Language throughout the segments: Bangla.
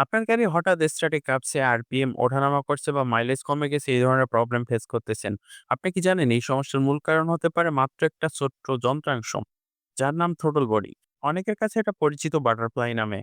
আপনার গাড়ি হঠাৎ স্ট্যাটিক কাঁপছে, আরপিএম ওঠানামা করছে বা মাইলেজ কমে গেছে এই ধরনের প্রবলেম ফেস করতেছেন। আপনি কি জানেন এই সমস্যার মূল কারণ হতে পারে মাত্র একটা ছোট্ট যন্ত্রাংশ, যার নাম থ্রোটল বডি। অনেকের কাছে এটা পরিচিত বাটারফ্লাই নামে।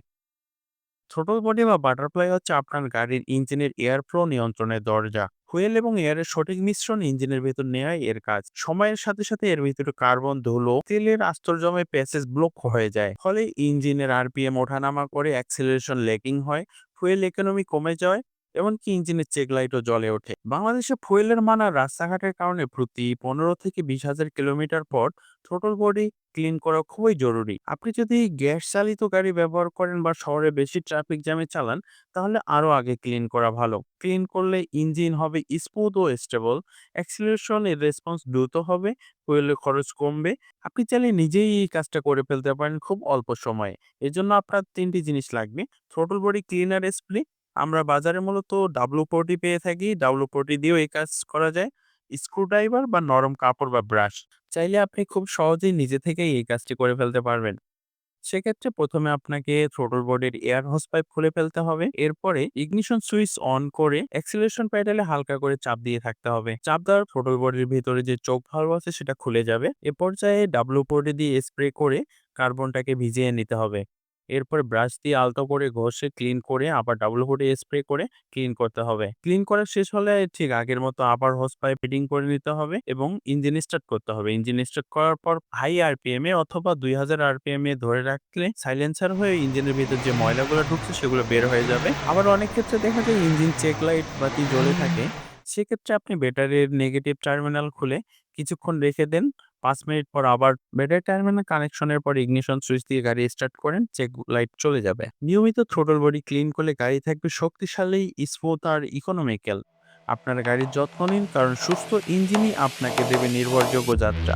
থ্রোটল বডি বা বাটারফ্লাই হচ্ছে আপনার গাড়ির ইঞ্জিনের এয়ার ফ্লো নিয়ন্ত্রণের দরজা। হুয়েল এবং এয়ারের সঠিক মিশ্রণ ইঞ্জিনের ভেতর নেওয়াই এর কাজ। সময়ের সাথে সাথে এর ভিতরে কার্বন, ধুলো, তেলের আস্তর জমে প্যাসেজ ব্লক হয়ে যায়। ফলে ইঞ্জিনের আরপিএম ওঠানামা করে অ্যাক্সিলারেশন লেকিং হয়, ফুয়েল ইকোনমি কমে যায় এমনকি ইঞ্জিনের চেক লাইটও জ্বলে ওঠে। বাংলাদেশে ফুয়েলের মান আর রাস্তাঘাটের কারণে প্রতি পনেরো থেকে বিশ হাজার কিলোমিটার পর থ্রোটল বডি ক্লিন করা খুবই জরুরি। আপনি যদি গ্যাস চালিত গাড়ি ব্যবহার করেন বা শহরে বেশি ট্রাফিক জ্যামে চালান তাহলে আরও আগে ক্লিন করা ভালো। ক্লিন করলে ইঞ্জিন হবে স্মুথ ও স্টেবল, অ্যাক্সিলারেশন এর রেসপন্স দ্রুত হবে, ফুয়েলের খরচ কমবে। আপনি চাইলে নিজেই এই কাজটা করে ফেলতে পারেন খুব অল্প সময়ে। এজন্য আপনার তিনটি জিনিস লাগবে থ্রোটল বডি ক্লিনার স্প্রে আমরা বাজারে মূলত WD-40 পেয়ে থাকি। WD-40 দিয়েও এই কাজ করা যায়। স্ক্রুড্রাইভার বা নরম কাপড় বা ব্রাশ। চাইলে আপনি খুব সহজেই নিজে থেকেই এই কাজটি করে ফেলতে পারবেন। সেক্ষেত্রে প্রথমে আপনাকে থ্রোটল বডির এয়ার হোস পাইপ খুলে ফেলতে হবে। এরপরে ইগনিশন সুইচ অন করে অ্যাক্সিলারেশন প্যাডেলে হালকা করে চাপ দিয়ে থাকতে হবে। চাপ দেওয়ার থ্রোটল বডির ভিতরে যে চোখ ভালভ আছে সেটা খুলে যাবে। এ পর্যায়ে WD-40 দিয়ে স্প্রে করে কার্বনটাকে ভিজিয়ে নিতে হবে। এরপর ব্রাশ দিয়ে আলতো করে ঘষে ক্লিন করে আবার ডাবল WD স্প্রে করে ক্লিন করতে হবে। ক্লিন করা শেষ হলে ঠিক আগের মতো আবার হোস পাইপ ফিটিং করে নিতে হবে এবং ইঞ্জিন স্টার্ট করতে হবে। ইঞ্জিন স্টার্ট করার পর হাই আরপিএম এ অথবা 2000 আরপিএম এ ধরে রাখলে সাইলেন্সার হয়ে ইঞ্জিনের ভিতর যে ময়লাগুলো ঢুকছে সেগুলো বের হয়ে যাবে। আবার অনেক ক্ষেত্রে দেখা যায় ইঞ্জিন চেক লাইট বাতি জ্বলে থাকে। সেক্ষেত্রে আপনি ব্যাটারির নেগেটিভ টার্মিনাল খুলে কিছুক্ষণ রেখে দেন। ৫ মিনিট পর আবার ব্যাটারি টার্মিনাল কানেকশনের পর ইগনিশন সুইচ দিয়ে গাড়ি স্টার্ট করেন, চেক লাইট চলে যাবে। নিয়মিত থ্রোটল বডি ক্লিন করলে গাড়ি থাকবে শক্তিশালী, স্মুথ আর ইকোনমিক্যাল। আপনার গাড়ির যত্ন নিন কারণ সুস্থ ইঞ্জিনই আপনাকে দেবে নির্ভরযোগ্য যাত্রা।